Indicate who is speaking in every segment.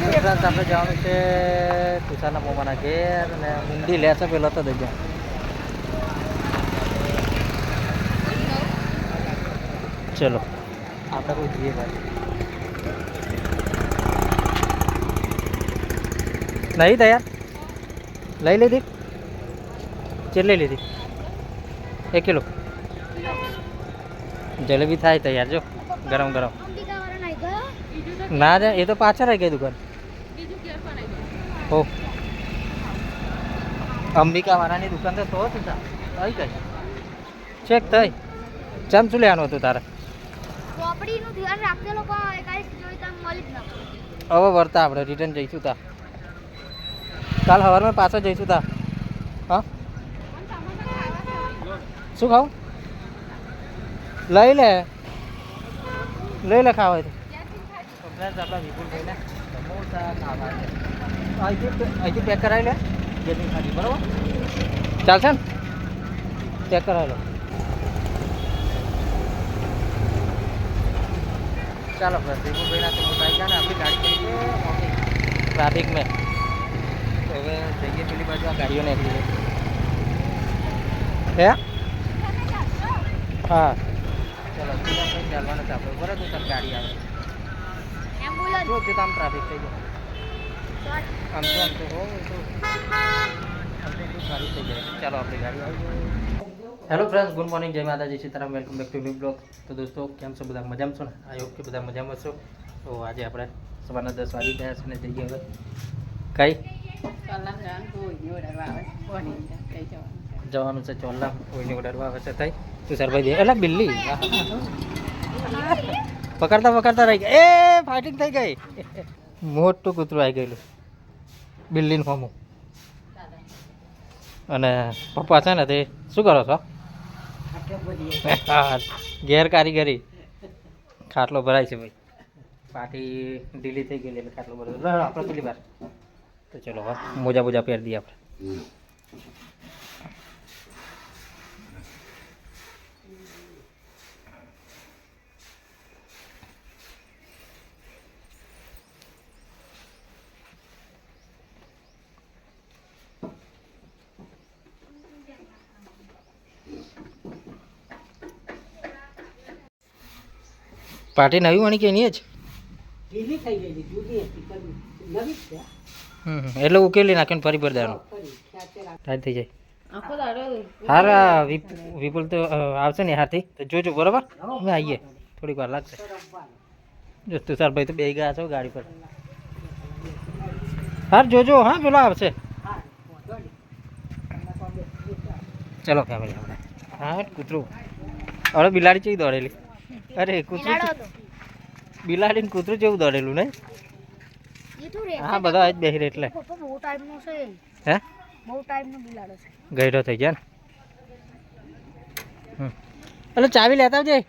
Speaker 1: Friends આપણે જવાનું છે તુષારના મોમાના ઘેર અને ઊંડી લે છે પેલો તો જગ્યા ચલો આપણે કોઈ જઈએ ભાઈ. નહીં તૈયાર? લઈ લીધી? કેટલી લીધી? એક કિલો. જલેબી થાય તૈયાર જો ગરમ ગરમ. ના જ એ તો પાછળ રહી ગઈ દુકાન. હો અંબિકા વાળાની દુકાન તો તો જ આવી ગઈ. ચેક થઈ. ચમ શું લેવાનું હતું તારે?
Speaker 2: ચોપડીનું ધ્યાન રાખજે લોકો એકાઈ જોઈ તમે મળી જ ના
Speaker 1: હવે વર્તા આપણે રિટર્ન જઈશું તા. કાલ સવારમાં પાછા જઈશું તા. હા? શું ખાવું? લઈ લે. લઈ લે ખાવા હોય તો. ફ્રેન્ડ્સ આપણા વિપુલભાઈને સમોસા ખાવા છે. અહીંથી અહીંથી પેક કરાવી લે જેની ખાધી બરાબર? ચાલશે ને? પેક કરાવી લો. ચાલો ફ્રેન્ડ વિપુલભાઈના સમોસા આવી ગયા ને આપણી ગાડી કરી છે. ટ્રાફિક મેં. હવે જઈએ પેલી બાજુ આ ગાડીઓ નીકળી હે? હા. ચલો ચાલવાનું છે આપણે. બરાબર ગાડી આવે.
Speaker 2: એમ્બ્યુલન્સ
Speaker 1: જો તે આમ traffic થઈ જાય આમ તો આમ તો હો ચાલો આપણી ગાડી આવી હેલો ફ્રેન્ડ્સ ગુડ મોર્નિંગ જય માતાજી Sitaram welcome back to new blog તો દોસ્તો કેમ છો બધા મજામાં છો ને આઈ હોપ કે બધા મજામાં છો તો આજે આપણે સવારના દસ વાગી ગયા છે ને જઈએ હવે કઈ જવાનું છે ચોલા કોઈની ઓર્ડર આવે છે થઈ તું સરભાઈ દે એટલે બિલ્લી પકડતા પકડતા રહી ગયા એ ફાઇટિંગ થઈ ગઈ. મોટું કૂતરું આવી ગયેલું. બિલ્ડિંગ ફોમું અને પપ્પા છે ને તે, શું કરો છો? ઘેર કારીગરી ખાટલો ભરાય છે ભાઈ. પાટી ઢીલી થઈ ગયેલી એટલે ખાટલો ભરાય. આપણે પેલી વાર. તો ચલો, હા, મોજા બોજા પહેરી દઈએ આપણે. પાટી નવી વણી કે એની જ. એટલે ઉકેલી નાખ્યો ફરી પર દાડો ટાઈટ થઈ જાય. હારા વિપ- વિપુલ તો આવશે ને હાથી તો જોજો બરાબર? અમે આવીએ થોડીક વાર લાગશે. જો તુષારભાઈ તો બે ગયા છો ગાડી પર. હાર જોજો હા પેલો આવશે. ચલો ફેમિલી આપણે. હા કૂતરું. હવે બિલાડી ચી દોડેલી? અરે કૂતરું
Speaker 2: બિલાડો
Speaker 1: ને કૂતરું જેવું દોડેલું ને હા બધા આજ બેહી રહે એટલે.
Speaker 2: બહુ ટાઈમ નો છે.
Speaker 1: હે?
Speaker 2: બહુ ટાઈમનો બિલાડો છે.
Speaker 1: ગયડો થઈ ગયા ને. એટલે ચાવી લેતા આવજે.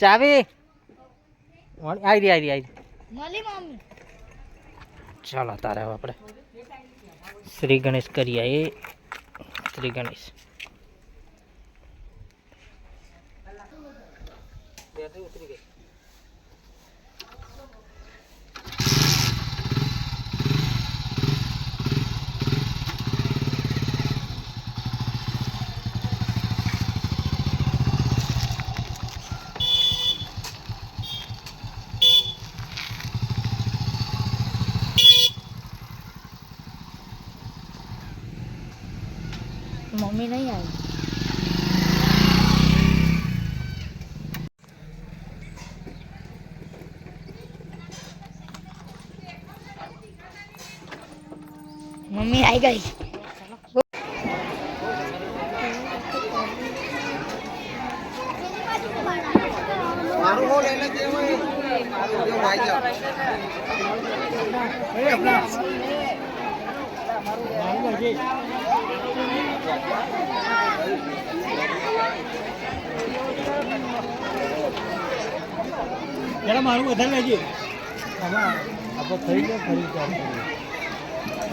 Speaker 1: ચાવી. આવી રહી આવી આવી
Speaker 2: મળી મમ્મી.
Speaker 1: ચાલો તારે હવે આપણે શ્રી ગણેશ કરી આવીએ. શ્રી ગણેશ.
Speaker 2: મમ્મી નહીં આવી. મમ્મી આવી ગઈ.
Speaker 1: જરા મારું વધારે લેજે. આપણે થઈ ગયા ફરી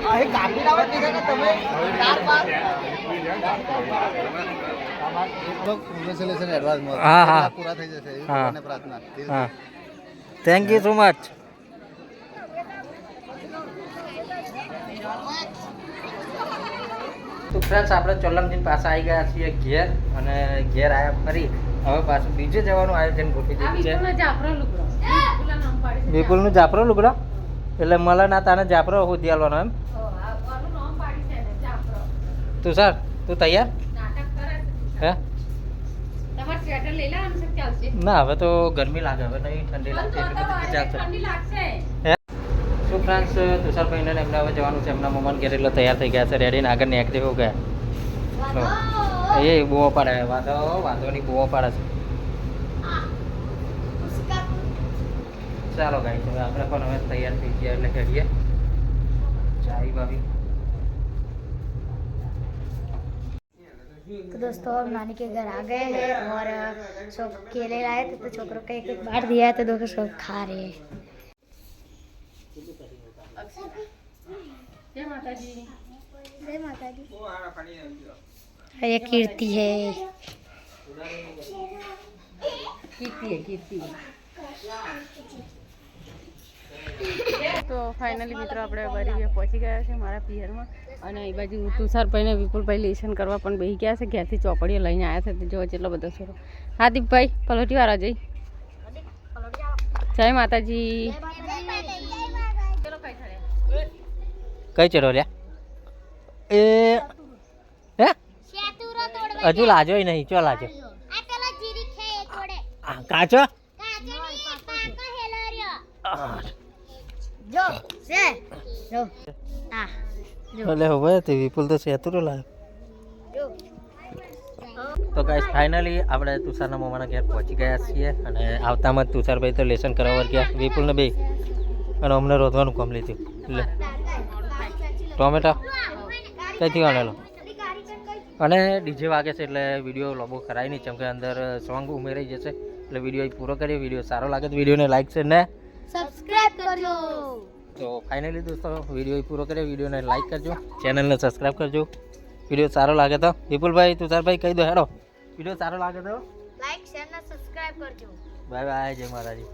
Speaker 3: એડવાન્સમાં
Speaker 1: કાપી લાવે
Speaker 3: પૂરા થઈ તમે ચાર
Speaker 1: હા થેન્ક યુ સો મચ તો ફ્રેન્ડ્સ આપણે ચોલમજી પાસે આવી ગયા છીએ ઘેર અને ઘેર આવ્યા ફરી. હવે પાછું બીજે જવાનું આયોજન ગોઠવી દીધું છે. વિપુલનું જાફરો લુગડા. એટલે મળે ના તાને જાફરો હોધી આલવાનો એમ? તું સર તું તૈયાર? હે? ના હવે તો ગરમી લાગે હવે નહીં ઠંડી લાગશે. હે? શું ફ્રેન્ડ્સ તુષારભાઈને ને એમને હવે જવાનું છે એમના મમ્મા ઘેર એટલે તૈયાર થઈ ગયા છે રેડીને આગળ નીકળી હો ગયા. એ બૂમો પાડે વાંધો વાંધો નહીં બૂવો પાડે છે. ચાલો ગાઈ હવે આપણે પણ હવે તૈયાર થઈ ગયા એટલે કરીએ ચાઈ બાવી.
Speaker 2: तो दोस्तों हम नानी के घर आ गए हैं और सब केले लाए थे तो छोकरों को एक एक बांट दिया है तो दोस्तों सब खा रहे हैं जय माता दी ये कीर्ति है
Speaker 4: તો ફાઇનલી મિત્રો આપણે બરી પહોંચી ગયા છે મારા પિયરમાં અને એ બાજુ તુષાર તુષારભાઈને વિપુલભાઈ લેશન કરવા પણ બેહી ગયા છે. ઘેરથી ચોપડીઓ લઈને આવ્યા છે. જો એટલો બધો છોરો હા દીપભાઈ પલોટીવાળા જઈ. જય માતાજી.
Speaker 1: કઈ ચડો લ્યા? એ હે? હજુ લાજો નહીં. ચો લાજો? કાચો?
Speaker 2: જો
Speaker 1: એટલે હવે તે વિપુલ તો સેતુરો
Speaker 2: લાગ
Speaker 1: તો ગાઈસ ફાઇનલી આપણે તુષારના મામાના ઘેર પહોંચી ગયા છીએ અને આવતામાં જ તુષારભાઈ તો લેસન કરાવવા ગયા. વિપુલને ભાઈ અને અમને રોધવાનું કામ લીધું. એટલે ટોમેટા. ક્યાંથી આણેલો? અને ડીજે વાગે છે એટલે વીડિયો લોબો કરાવી નહીં કેમ કે અંદર સોંગ ઉમેરાઈ જશે. એટલે વીડિયો પૂરો કરીએ. વીડિયો સારો લાગે તો વિડીયોને લાઈક છે ને
Speaker 2: સબસ્ક્રાઇબ કરજો.
Speaker 1: તો ફાઇનલી દોસ્તો વીડિયો પૂરો કર્યો. વિડીયોને લાઇક કરજો. ચેનલને સબસ્ક્રાઈબ કરજો. વીડિયો સારો લાગે તો. વિપુલભાઈ તુષારભાઈ કહી દો હેડો. વીડિયો સારો લાગે તો.
Speaker 2: લાઇક શેર ને સબસ્ક્રાઇબ કરજો.
Speaker 1: બાય બાય જય મહારાજી